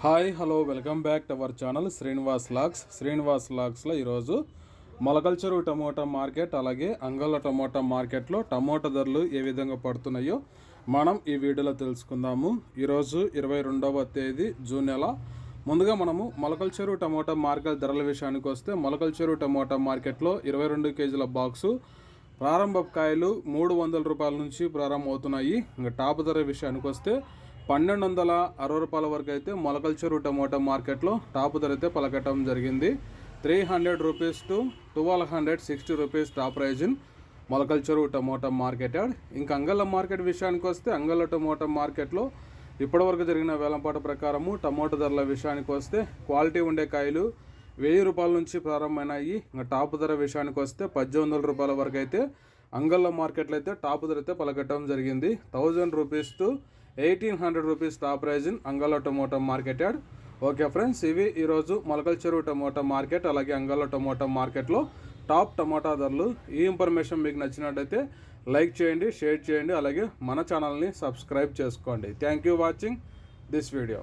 Hi hello welcome back to our channel Srinivas lakhs Srinivas లాక్స్లో ఈరోజు Molakalacheruvu tomato market అలాగే అంగళ్ళ tomato మార్కెట్లో టమోటా ధరలు ఏ విధంగా పడుతున్నాయో మనం ఈ వీడియోలో తెలుసుకుందాము. ఈరోజు ఇరవై రెండవ తేదీ జూన్ నెల. ముందుగా మనము మొలకల్చెరువు టమోటా మార్కెట్ ధరల విషయానికి వస్తే మొలకల్చెరువు టమోటా మార్కెట్లో ఇరవై రెండు కేజీల బాక్సు ప్రారంభ కాయలు మూడు వందల రూపాయల నుంచి ప్రారంభమవుతున్నాయి. ఇంకా టాప్ ధర విషయానికి వస్తే పన్నెండు వందల అరవై రూపాయల వరకు అయితే మొలకల చెరువు టమోటా మార్కెట్లో టాప్ ధర అయితే పలకటం జరిగింది. Three hundred rupees to twelve hundred sixty rupees top price in Molakalacheruvu tomato market add ఇంకా అంగళ్ళ మార్కెట్ విషయానికి వస్తే అంగళ్ళ టమోటా మార్కెట్లో ఇప్పటివరకు జరిగిన వేలంపాట ప్రకారము టమోటా ధరల విషయానికి వస్తే క్వాలిటీ ఉండే కాయలు వెయ్యి రూపాయల నుంచి ప్రారంభమైనాయి. ఇంకా టాప్ ధర విషయానికి వస్తే పద్దెనిమిది వందల రూపాయల వరకు అయితే అంగళ్ళ మార్కెట్లో అయితే టాప్ ధర అయితే పలకటం జరిగింది. Thousand rupees to eighteen hundred rupees top price in అంగళ్ళ tomato market okay friends ఇవి ఈరోజు మొలకల చెరువు టమోటా మార్కెట్ అలాగే అంగలో టమోటా మార్కెట్లో టాప్ టమాటా ధరలు. ఈ ఇన్ఫర్మేషన్ మీకు నచ్చినట్టయితే లైక్ చేయండి షేర్ చేయండి అలాగే మన ఛానల్ని సబ్స్క్రైబ్ చేసుకోండి. Thank you watching this video